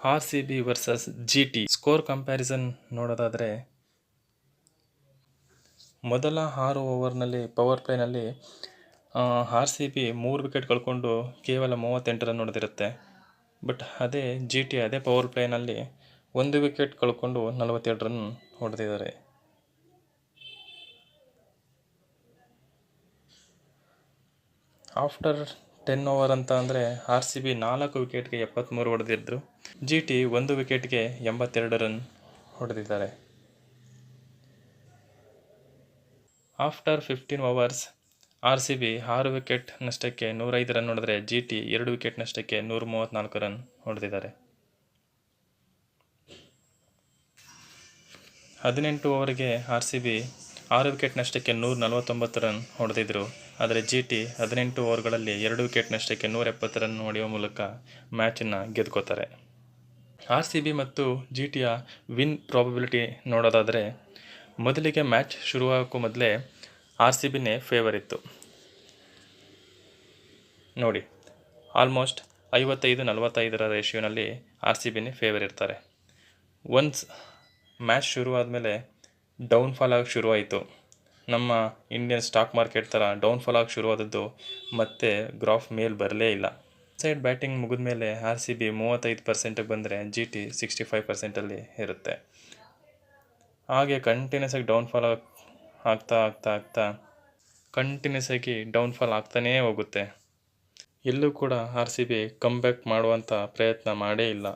R C B versus G T score comparison ನೋಡೋದಾದರೆ, ಮೊದಲ ಆರು ಓವರ್ನಲ್ಲಿ ಪವರ್ ಪ್ಲೇನಲ್ಲಿ ಆರ್ ಸಿ ಬಿ ಮೂರು ವಿಕೆಟ್ ಕಳ್ಕೊಂಡು ಕೇವಲ ಮೂವತ್ತೆಂಟು ರನ್ ಹೊಡೆದಿರುತ್ತೆ. ಬಟ್ ಅದೇ ಜಿ ಟಿ ಅದೇ ಪವರ್ ಪ್ಲೇನಲ್ಲಿ ಒಂದು ವಿಕೆಟ್ ಕಳ್ಕೊಂಡು ನಲವತ್ತೆರಡು ರನ್ ಹೊಡೆದಿದ್ದಾರೆ. ಆಫ್ಟರ್ ಟೆನ್ ಓವರ್ ಅಂತ ಅಂದರೆ ಆರ್ ಸಿ ಬಿ ನಾಲ್ಕು ವಿಕೆಟ್ಗೆ ಎಪ್ಪತ್ತ್ಮೂರು ಹೊಡೆದಿದ್ದರು ಜಿ ಟಿ ಒಂದು ವಿಕೆಟ್ಗೆ ಎಂಬತ್ತೆರಡು ರನ್ ಹೊಡೆದಿದ್ದಾರೆ. After fifteen overs R C B ಆರು ವಿಕೆಟ್ ನಷ್ಟಕ್ಕೆ ನೂರೈದು ರನ್ ಹೊಡೆದ್ರೆ ಜಿ ಟಿ ಎರಡು ವಿಕೆಟ್ ನಷ್ಟಕ್ಕೆ ನೂರ ಮೂವತ್ತ್ನಾಲ್ಕು ರನ್ ಹೊಡೆದಿದ್ದಾರೆ. ಹದಿನೆಂಟು ಓವರ್ಗೆ ಆರ್ ಸಿ ಬಿ ಆರು ವಿಕೆಟ್ ನಷ್ಟಕ್ಕೆ ನೂರ ನಲವತ್ತೊಂಬತ್ತು ರನ್ ಹೊಡೆದಿದ್ದರು ಆದರೆ ಜಿ ಟಿ ಹದಿನೆಂಟು ಓವರ್ಗಳಲ್ಲಿ ಎರಡು ವಿಕೆಟ್ ನಷ್ಟಕ್ಕೆ ನೂರ ಎಪ್ಪತ್ತು ರನ್ ಹೊಡೆಯುವ ಮೂಲಕ ಮ್ಯಾಚನ್ನು ಗೆದ್ಕೋತಾರೆ. ಆರ್ ಸಿ ಬಿ ಮತ್ತು ಜಿ ಟಿಯ ವಿನ್ ಪ್ರಾಬಬಿಲಿಟಿ ನೋಡೋದಾದರೆ, ಮೊದಲಿಗೆ ಮ್ಯಾಚ್ ಶುರುವಾಗೋಕ್ಕೂ ಮೊದಲೇ ಆರ್ ಸಿ ಬಿನೇ ಫೇವರ್ ಇತ್ತು. ನೋಡಿ ಆಲ್ಮೋಸ್ಟ್ ಐವತ್ತೈದು ನಲವತ್ತೈದರ ರೇಷಿಯೋನಲ್ಲಿ ಆರ್ ಸಿ ಬಿನೇ ಫೇವರ್ ಇರ್ತಾರೆ. ಒನ್ಸ್ ಮ್ಯಾಚ್ ಶುರುವಾದಮೇಲೆ ಡೌನ್ಫಾಲ್ ಆಗಿ ಶುರುವಾಯಿತು. ನಮ್ಮ ಇಂಡಿಯನ್ ಸ್ಟಾಕ್ ಮಾರ್ಕೆಟ್ ಥರ ಡೌನ್ಫಾಲ್ ಆಗಿ ಶುರುವಾದದ್ದು ಮತ್ತೆ ಗ್ರಾಫ್ ಮೇಲೆ ಬರಲೇ ಇಲ್ಲ. ಸೈಡ್ ಬ್ಯಾಟಿಂಗ್ ಮುಗಿದ ಮೇಲೆ ಆರ್ ಸಿ ಬಿ ಮೂವತ್ತೈದು ಪರ್ಸೆಂಟಿಗೆ ಬಂದರೆ ಜಿ ಟಿ ಸಿಕ್ಸ್ಟಿ ಫೈವ್ ಪರ್ಸೆಂಟಲ್ಲಿ ಇರುತ್ತೆ. ಹಾಗೆ ಕಂಟಿನ್ಯೂಸ್ ಆಗಿ ಡೌನ್ಫಾಲ್ ಆಗ್ತಾ ಆಗ್ತಾ ಆಗ್ತಾ ಕಂಟಿನ್ಯೂಸ್ ಆಗಿ ಡೌನ್ಫಾಲ್ ಆಗ್ತಾನೇ ಹೋಗುತ್ತೆ. ಎಲ್ಲೂ ಕೂಡ ಆರ್ ಸಿ ಬಿ ಕಮ್ಬ್ಯಾಕ್ ಮಾಡುವಂಥ ಪ್ರಯತ್ನ ಮಾಡೇ ಇಲ್ಲ.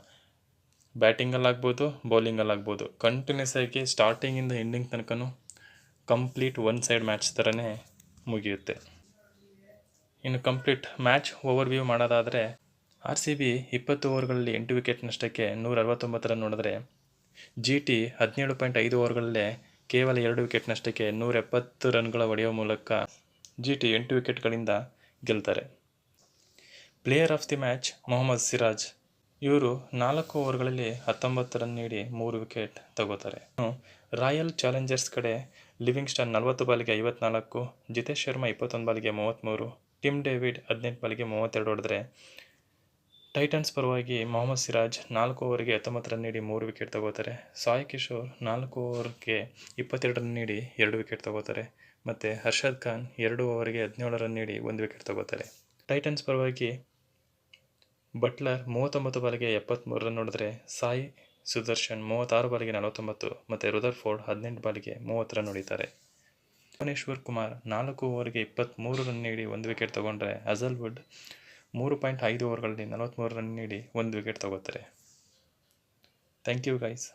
ಬ್ಯಾಟಿಂಗಲ್ಲಾಗ್ಬೋದು, ಬೌಲಿಂಗಲ್ಲಾಗ್ಬೋದು. ಕಂಟಿನ್ಯೂಸ್ ಆಗಿ ಸ್ಟಾರ್ಟಿಂಗಿಂದ ಎಂಡಿಂಗ್ ತನಕನೂ ಕಂಪ್ಲೀಟ್ ಒನ್ ಸೈಡ್ ಮ್ಯಾಚ್ ಥರನೇ ಮುಗಿಯುತ್ತೆ. ಇನ್ನು ಕಂಪ್ಲೀಟ್ ಮ್ಯಾಚ್ ಓವರ್ ವ್ಯೂ ಮಾಡೋದಾದರೆ ಆರ್ ಸಿ ಬಿ ಇಪ್ಪತ್ತು ಓವರ್ಗಳಲ್ಲಿ ಎಂಟು ವಿಕೆಟ್ ನಷ್ಟಕ್ಕೆ ನೂರ ಅರವತ್ತೊಂಬತ್ತು ರನ್ ನೋಡಿದ್ರೆ ಜಿ ಟಿ ಹದಿನೇಳು ಪಾಯಿಂಟ್ ಐದು ಓವರ್ಗಳಲ್ಲೇ ಕೇವಲ ಎರಡು ವಿಕೆಟ್ ನಷ್ಟಕ್ಕೆ ನೂರ ಎಪ್ಪತ್ತು ರನ್ಗಳ ಹೊಡೆಯುವ ಮೂಲಕ ಜಿ ಟಿ ಎಂಟು ವಿಕೆಟ್ಗಳಿಂದ ಗೆಲ್ತಾರೆ. Player of the match Mohammed Siraj ಇವರು ನಾಲ್ಕು ಓವರ್ಗಳಲ್ಲಿ ಹತ್ತೊಂಬತ್ತು ರನ್ ನೀಡಿ ಮೂರು ವಿಕೆಟ್ ತಗೋತಾರೆ. ರಾಯಲ್ ಚಾಲೆಂಜರ್ಸ್ ಕಡೆ ಲಿವಿಂಗ್ಸ್ಟನ್ ನಲವತ್ತು ಬಾಲಿಗೆ ಐವತ್ನಾಲ್ಕು, ಜಿತೇಶ್ ಶರ್ಮಾ ಇಪ್ಪತ್ತೊಂದು ಬಾಲಿಗೆ ಮೂವತ್ತ್ಮೂರು ಟಿಮ್ ಡೇವಿಡ್ ಹದಿನೆಂಟು ಬಾಲಿಗೆ ಮೂವತ್ತೆರಡು ಹೊಡೆದ್ರೆ ಟೈಟನ್ಸ್ ಪರವಾಗಿ ಮೊಹಮ್ಮದ್ ಸಿರಾಜ್ ನಾಲ್ಕು ಓವರ್ಗೆ ಹತ್ತೊಂಬತ್ತು ರನ್ ನೀಡಿ ಮೂರು ವಿಕೆಟ್ ತಗೋತಾರೆ. ಸಾಯಿ ಕಿಶೋರ್ ನಾಲ್ಕು ಓವರ್ಗೆ ಇಪ್ಪತ್ತೆರಡು ರನ್ ನೀಡಿ ಎರಡು ವಿಕೆಟ್ ತಗೋತಾರೆ. ಮತ್ತು ಹರ್ಷದ್ ಖಾನ್ ಎರಡು ಓವರ್ಗೆ ಹದಿನೇಳು ರನ್ ನೀಡಿ ಒಂದು ವಿಕೆಟ್ ತಗೋತಾರೆ. ಟೈಟನ್ಸ್ ಪರವಾಗಿ ಬಟ್ಲರ್ ಮೂವತ್ತೊಂಬತ್ತು ಬಾಲಿಗೆ ಎಪ್ಪತ್ತ್ಮೂರು ರನ್ ಹೊಡೆದ್ರೆ ಸಾಯಿ ಸುದರ್ಶನ್ ಮೂವತ್ತಾರು ಬಾಲಿಗೆ ನಲವತ್ತೊಂಬತ್ತು ಮತ್ತು ರುದರ್ ಫೋರ್ಡ್ ಹದಿನೆಂಟು ಬಾಲಿಗೆ ಮೂವತ್ತು ರನ್ ಹೊಡಿತಾರೆ ಭುವನೇಶ್ವರ್ ಕುಮಾರ್ ನಾಲ್ಕು ಓವರ್ಗೆ ಇಪ್ಪತ್ತ್ಮೂರು ರನ್ ನೀಡಿ ಒಂದು ವಿಕೆಟ್ ತೊಗೊಂಡ್ರೆ ಅಜಲ್ವುಡ್ ಮೂರು ಪಾಯಿಂಟ್ ಐದು ಓವರ್ಗಳಲ್ಲಿ ನಲವತ್ತ್ಮೂರು ರನ್ ನೀಡಿ ಒಂದು ವಿಕೆಟ್ ತಗೋತಾರೆ. Thank you guys.